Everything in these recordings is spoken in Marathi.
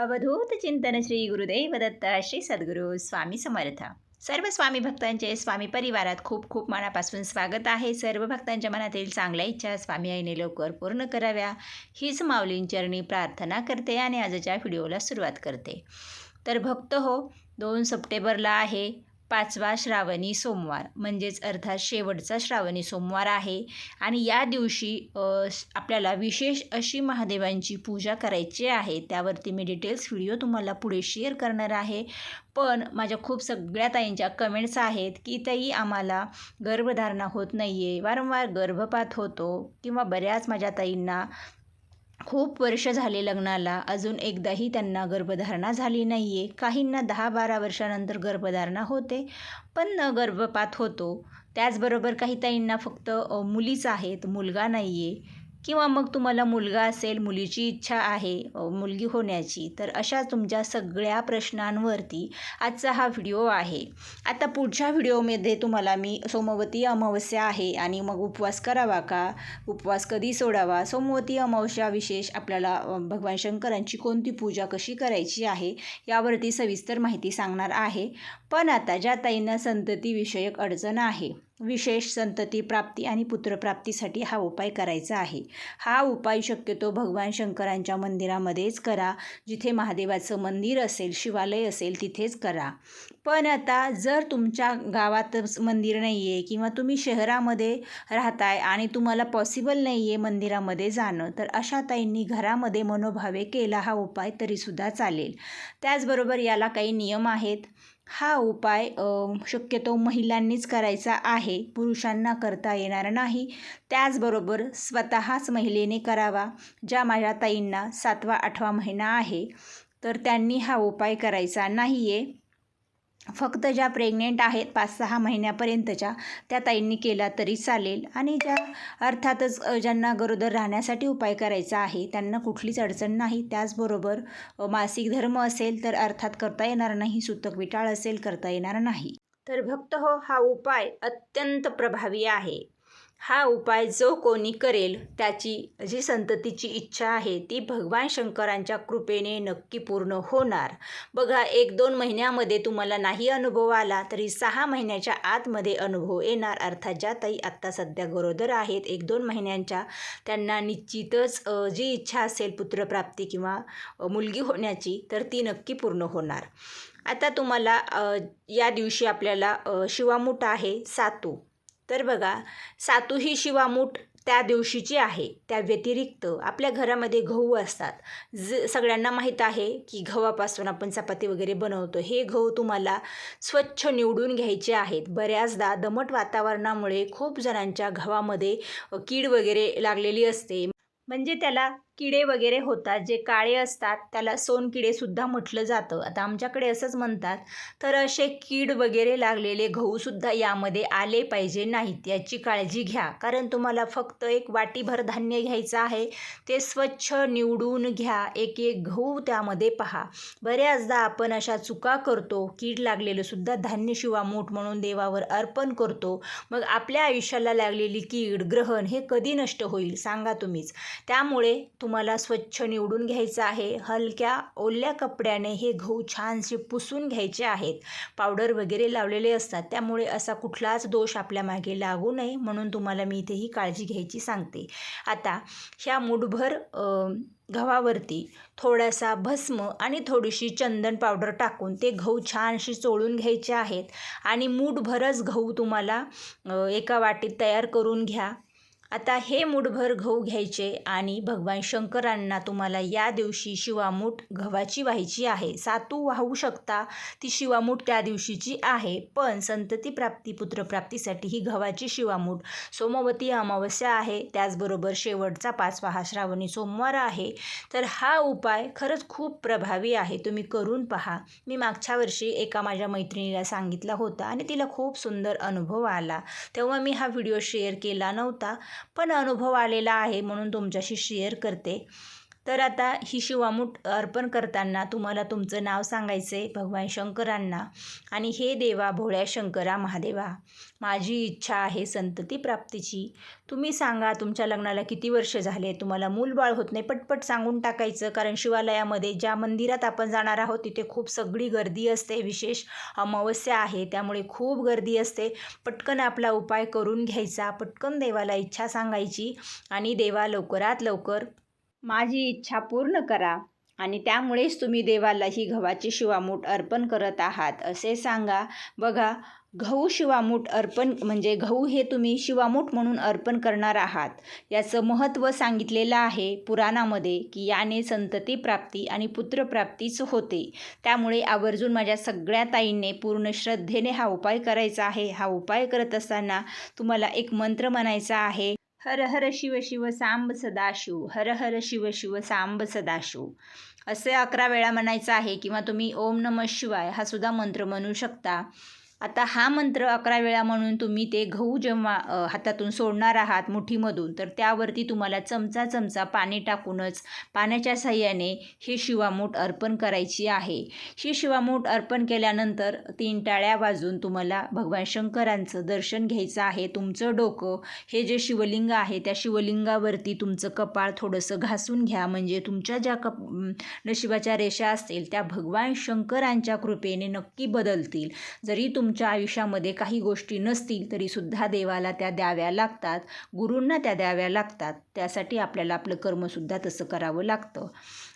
अवधूत चिंतन श्री गुरुदेव दत्त श्री सद्गुरू स्वामी समर्थ. सर्व स्वामी भक्तांचे स्वामी परिवारात खूप खूप मनापासून स्वागत आहे. सर्व भक्तांच्या मनातील चांगल्या इच्छा स्वामी आईने लवकर पूर्ण कराव्या. हीच माऊलींचरणी प्रार्थना करते आणि आजच्या व्हिडिओला सुरुवात करते. तर भक्त हो दोन सप्टेंबरला आहे. पाचवा श्रावणी सोमवार म्हणजेच अर्थात शेवटचा श्रावणी सोमवार आहे. आणि या दिवशी आपल्याला विशेष अशी महादेवांची पूजा करायची आहे. त्यावरती मी डिटेल्स व्हिडिओ तुम्हाला पुढे शेअर करणार आहे. पण माझ्या खूप सगळ्या ताईंच्या कमेंट्स आहेत की ताई आम्हाला गर्भधारणा होत नाही आहे वारंवार गर्भपात होतो किंवा बऱ्याच माझ्या ताईंना खूप वर्ष झाले लग्नाला. अजून एकदाही त्यांना गर्भधारणा झाली नाही आहे काहींना दहा बारा वर्षानंतर गर्भधारणा होते पण न गर्भपात होतो. त्याचबरोबर काही ताईंना फक्त मुलीच आहेत मुलगा नाही आहे किंवा मग तुम्हाला मुलगा असेल मुलीची इच्छा आहे मुलगी होण्याची तर अशा तुमच्या सगळ्या प्रश्नांवरती आजचा हा व्हिडिओ आहे. आता पुढच्या व्हिडिओमध्ये तुम्हाला मी सोमवती अमावस्या आहे आणि मग उपवास करावा का? उपवास कधी सोडावा? सोमवती अमावस्या विशेष आपल्याला भगवान शंकरांची कोणती पूजा कशी करायची आहे यावरती सविस्तर माहिती सांगणार आहे. पण आता ज्या ताईंना संततीविषयक अडचण आहे विशेष संतती प्राप्ती आणि पुत्रप्राप्तीसाठी हा उपाय करायचा आहे. हा उपाय शक्यतो भगवान शंकरांच्या मंदिरामध्येच करा. जिथे महादेवाचं मंदिर असेल शिवालय असेल तिथेच करा. पण आता जर तुमच्या गावातच मंदिर नाही आहे किंवा तुम्ही शहरामध्ये राहताय आणि तुम्हाला पॉसिबल नाही आहे मंदिरामध्ये जाणं तर अशा ताईंनी घरामध्ये मनोभावे केला हा उपाय तरीसुद्धा चालेल. त्याचबरोबर याला काही नियम आहेत. हा उपाय शक्यतो महिलांनीच करायचा आहे. पुरुषांना करता येणार नाही. त्याचबरोबर स्वतःच महिलेने करावा ज्या माझ्या ताईंना सातवा आठवा महिना आहे. तर त्यांनी हा उपाय करायचा नाही आहे फक्त ज्या प्रेग्नेंट आहेत पाच सहा महिन्यापर्यंतच्या त्या ताईंनी केला तरी चालेल. आणि ज्या अर्थातच ज्यांना गरोदर राहण्यासाठी उपाय करायचा आहे त्यांना कुठलीच अडचण नाही. त्याचबरोबर मासिक धर्म असेल तर अर्थात करता येणार नाही सुतक विटाळ असेल करता येणार नाही. तर भक्त हो हा उपाय अत्यंत प्रभावी आहे. हा उपाय जो कोणी करेल त्याची जी संततीची इच्छा आहे ती भगवान शंकरांच्या कृपेने नक्की पूर्ण होणार. बघा एक दोन महिन्यामध्ये तुम्हाला नाही अनुभव आला तरी सहा महिन्याच्या आतमध्ये अनुभव येणार. अर्थात ज्या ताई आत्ता सध्या गरोदर आहेत एक दोन महिन्यांच्या त्यांना निश्चितच जी इच्छा असेल पुत्रप्राप्ती किंवा मुलगी होण्याची तर ती नक्की पूर्ण होणार. आता तुम्हाला या दिवशी आपल्याला शिवामुठा आहे सातू. तर बघा सातू ही शिवामूठ त्या दिवशीची आहे. त्या व्यतिरिक्त आपल्या घरामध्ये गहू असतात. ज सगळ्यांना माहीत आहे की गव्हापासून आपण चपाती वगैरे बनवतो. हे गहू तुम्हाला स्वच्छ निवडून घ्यायचे आहेत. बऱ्याचदा दमट वातावरणामुळे खूप जणांच्या गव्हामध्ये कीड वगैरे लागलेली असते. म्हणजे त्याला किडे वगैरे होतात जे काळे असतात त्याला सोनकिडेसुद्धा म्हटलं जातं. आता आमच्याकडे असंच म्हणतात तर असे कीड वगैरे लागलेले गहूसुद्धा यामध्ये आले पाहिजे नाहीत याची काळजी घ्या. कारण तुम्हाला फक्त एक वाटीभर धान्य घ्यायचं आहे ते स्वच्छ निवडून घ्या एक एक गहू त्यामध्ये पहा. बऱ्याचदा आपण अशा चुका करतो कीड लागलेलं सुद्धा धान्य शिवामूठ म्हणून देवावर अर्पण करतो. मग आपल्या आयुष्याला लागलेली कीड ग्रहण हे कधी नष्ट होईल सांगा तुम्हीच. त्यामुळे तुम्हाला स्वच्छ निवडून घ्यायचं आहे. हलक्या ओल्या कपड्याने हे गहू छानसे पुसून घ्यायचे आहेत. पावडर वगैरे लावलेले असतात. त्यामुळे असा कुठलाच दोष आपल्या मागे लागू नये म्हणून तुम्हाला मी इथे ही काळजी घ्यायची सांगते. आता ह्या मुठभर गव्हावरती थोडासा भस्म आणि थोडीशी चंदन पावडर टाकून ते गहू छानशी चोळून घ्यायचे आहेत. आणि मूठभरच गहू तुम्हाला एका वाटीत तयार करून घ्या. आता हे मूठभर गहू घ्यायचे आणि भगवान शंकरांना तुम्हाला या दिवशी शिवामूठ गव्हाची व्हायची आहे. सातू वाहू शकता ती शिवामूठ त्या दिवशीची आहे. पण संतती प्राप्ती पुत्रप्राप्तीसाठी ही गव्हाची शिवामूठ सोमवती अमावस्या आहे. त्याचबरोबर शेवटचा पाचवा हा श्रावणी सोमवार आहे. तर हा उपाय खरंच खूप प्रभावी आहे. तुम्ही करून पहा. मी मागच्या वर्षी एका माझ्या मैत्रिणीला सांगितला होता आणि तिला खूप सुंदर अनुभव आला. तेव्हा मी हा व्हिडिओ शेअर केला नव्हता. पण अनुभव आलेला आहे म्हणून तुमच्याशी शेअर करते. तर आता ही शिवामूठ अर्पण करताना तुम्हाला तुमचं नाव सांगायचं आहे भगवान शंकरांना. आणि हे देवा भोळ्या शंकरा महादेवा माझी इच्छा आहे संतती प्राप्तीची. तुम्ही सांगा तुमच्या लग्नाला किती वर्ष झाले? तुम्हाला मूलबाळ होत नाही पटपट सांगून टाकायचं. कारण शिवालयामध्ये ज्या मंदिरात आपण जाणार आहोत तिथे खूप सगळी गर्दी असते विशेष अमावस्या आहे त्यामुळे खूप गर्दी असते. पटकन आपला उपाय करून घ्यायचा पटकन देवाला इच्छा सांगायची. आणि देवा लवकरात लवकर माझी इच्छा पूर्ण करा आणि त्यामुळेच तुम्ही देवाला ही गव्हाची शिवामूठ अर्पण करत आहात असे सांगा. बघा गहू शिवामूठ अर्पण म्हणजे गहू हे तुम्ही शिवामूठ म्हणून अर्पण करणार आहात. याचं महत्त्व सांगितलेलं आहे पुराणामध्ये की याने संतती प्राप्ती आणि पुत्रप्राप्तीच होते. त्यामुळे आवर्जून माझ्या सगळ्या ताईंनी पूर्ण श्रद्धेने हा उपाय करायचा आहे. हा उपाय करत असताना तुम्हाला एक मंत्र म्हणायचा आहे. हर हर शिव शिव सांब सदाशिव हर हर शिव शिव सांब सदाशिव. असे अकरा वेळा म्हणायचं आहे किंवा तुम्ही ओम नम शिवाय हा सुद्धा मंत्र म्हणू शकता. आता हा मंत्र अकरा वेळा म्हणून तुम्ही ते गहू जेव्हा हातातून सोडणार आहात मुठीमधून तर त्यावरती तुम्हाला चमचा चमचा पाणी टाकूनच पाण्याच्या साह्याने ही शिवामूठ अर्पण करायची आहे. ही शिवामूठ अर्पण केल्यानंतर तीन टाळ्या वाजून तुम्हाला भगवान शंकरांचं दर्शन घ्यायचं आहे. तुमचं डोकं हे जे शिवलिंग आहे त्या शिवलिंगावरती तुमचं कपाळ थोडंसं घासून घ्या. म्हणजे तुमच्या ज्या कप नशिबाच्या रेषा असतील त्या भगवान शंकरांच्या कृपेने नक्की बदलतील. जरी तुम तुमच्या आयुष्यामध्ये काही गोष्टी नसतील तरीसुद्धा देवाला त्या द्याव्या लागतात. गुरूंना त्या द्याव्या लागतात. त्यासाठी आपल्याला आपलं कर्मसुद्धा तसं करावं लागतं.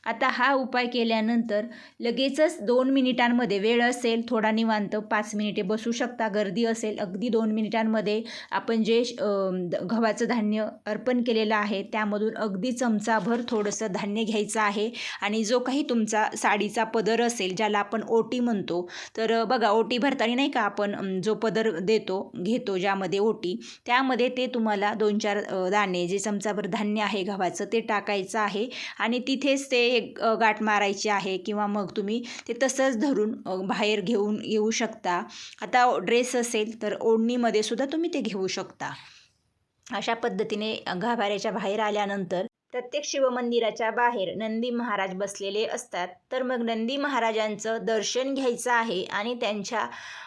आता हा उपाय केल्यानंतर लगेचच दोन मिनिटांमध्ये वेळ असेल थोडा निवांत पाच मिनिटे बसू शकता. गर्दी असेल अगदी दोन मिनिटांमध्ये आपण जे गव्हाचं धान्य अर्पण केलेलं आहे त्यामधून अगदी चमचाभर थोडंसं धान्य घ्यायचं आहे. आणि जो काही तुमचा साडीचा पदर असेल ज्याला आपण ओटी म्हणतो तर बघा ओटी भरताना नाही का आपण जो पदर देतो घेतो ज्यामध्ये ओटी त्यामध्ये ते तुम्हाला दोन चार दाणे जे चमचाभर धान्य आहे गव्हाचं ते टाकायचं आहे आणि तिथेच ते गाठ मारायची आहे किंवा मग तुम्ही ते तसंच धरून बाहेर घेऊन येऊ शकता. आता ड्रेस असेल तर ओढणीमध्ये सुद्धा तुम्ही ते घेऊ शकता. अशा पद्धतीने गाभाऱ्याच्या बाहेर आल्यानंतर प्रत्येक शिवमंदिराच्या बाहेर नंदी महाराज बसलेले असतात. तर मग नंदी महाराजांचं दर्शन घ्यायचं आहे आणि त्यांच्या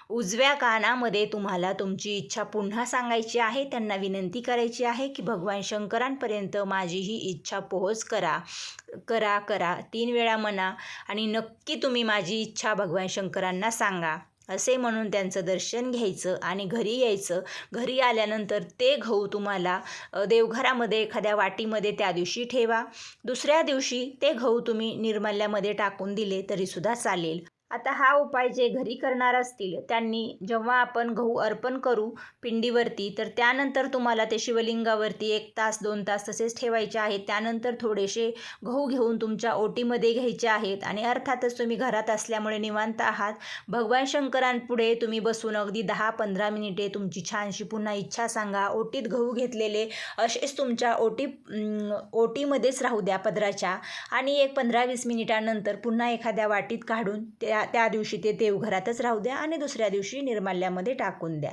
उजव्या कानामध्ये तुम्हाला तुमची इच्छा पुन्हा सांगायची आहे. त्यांना विनंती करायची आहे की भगवान शंकरांपर्यंत माझी ही इच्छा पोहोच करा करा करा. तीन वेळा म्हणा आणि नक्की तुम्ही माझी इच्छा भगवान शंकरांना सांगा. असे म्हणून त्यांचं दर्शन घ्यायचं आणि घरी यायचं. घरी आल्यानंतर ते गहू तुम्हाला देवघरामध्ये एखाद्या वाटीमध्ये त्या दिवशी ठेवा. दुसऱ्या दिवशी ते गहू तुम्ही निर्मल्यामध्ये टाकून दिले तरीसुद्धा चालेल. आता हा उपाय जे घरी करणार असतील त्यांनी जेव्हा आपण गहू अर्पण करू पिंडीवरती तर त्यानंतर तुम्हाला ते शिवलिंगावरती एक तास दोन तास तसेच ठेवायचे आहेत. त्यानंतर थोडेसे गहू घेऊन तुमच्या ओटीमध्ये घ्यायचे आहेत. आणि अर्थातच तुम्ही घरात असल्यामुळे निवांत आहात. भगवान शंकरांपुढे तुम्ही बसून अगदी दहा पंधरा मिनिटे तुमची छानशी पुन्हा इच्छा सांगा. ओटीत गहू घेतलेले असेच तुमच्या ओटी ओटीमध्येच राहू द्या पदराच्या. आणि एक पंधरा वीस मिनिटानंतर पुन्हा एखाद्या वाटीत काढून त्या त्या त्या दिवशी ते देवघरातच राहू द्या आणि दुसऱ्या दिवशी निर्माल्यामध्ये टाकून द्या.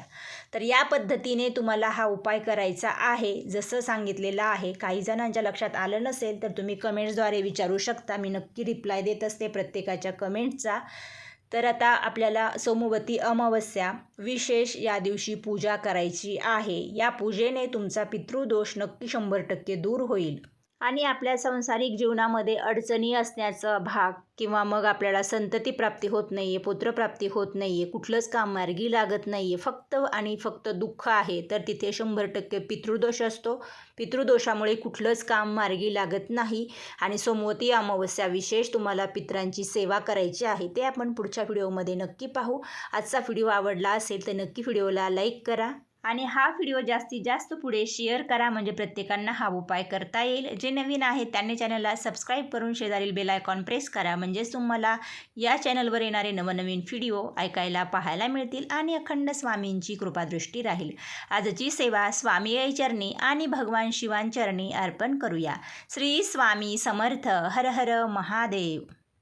तर या पद्धतीने तुम्हाला हा उपाय करायचा आहे. जसं सांगितलेलं आहे काही जणांच्या लक्षात आलं नसेल तर तुम्ही कमेंट्सद्वारे विचारू शकता. मी नक्की रिप्लाय देत असते प्रत्येकाच्या कमेंटचा तर आता आपल्याला सोमवती अमावस्या विशेष या दिवशी पूजा करायची आहे. या पूजेने तुमचा पितृदोष नक्की शंभर टक्के दूर होईल. आणि आपल्या सांसारिक जीवनामध्ये अडचणी असण्याचा भाग किंवा मग आपल्याला संतती प्राप्ती होत नाही आहे पुत्रप्राप्ती होत नाही आहे कुठलंच काम मार्गी लागत नाही आहे फक्त आणि फक्त दुःख आहे तर तिथे शंभर टक्के पितृदोष असतो. पितृदोषामुळे कुठलंच काम मार्गी लागत नाही आणि सोमवती अमावस्या विशेष तुम्हाला पित्रांची सेवा करायची आहे ते आपण पुढच्या व्हिडिओमध्ये नक्की पाहू. आजचा व्हिडिओ आवडला असेल तर नक्की व्हिडिओला लाईक करा. आणि हा व्हिडिओ जास्तीत जास्त पुढे शेअर करा. म्हणजे प्रत्येकांना हा उपाय करता येईल. जे नवीन आहेत त्यांनी चॅनलला सबस्क्राईब करून शेजारील बेल आयकॉन प्रेस करा. म्हणजेच तुम्हाला या चॅनलवर येणारे नवनवीन व्हिडिओ ऐकायला पाहायला मिळतील आणि अखंड स्वामींची कृपादृष्टी राहील. आजची सेवा स्वामी चरणी आणि भगवान शिवांचरणी अर्पण करूया. श्री स्वामी समर्थ. हर हर महादेव.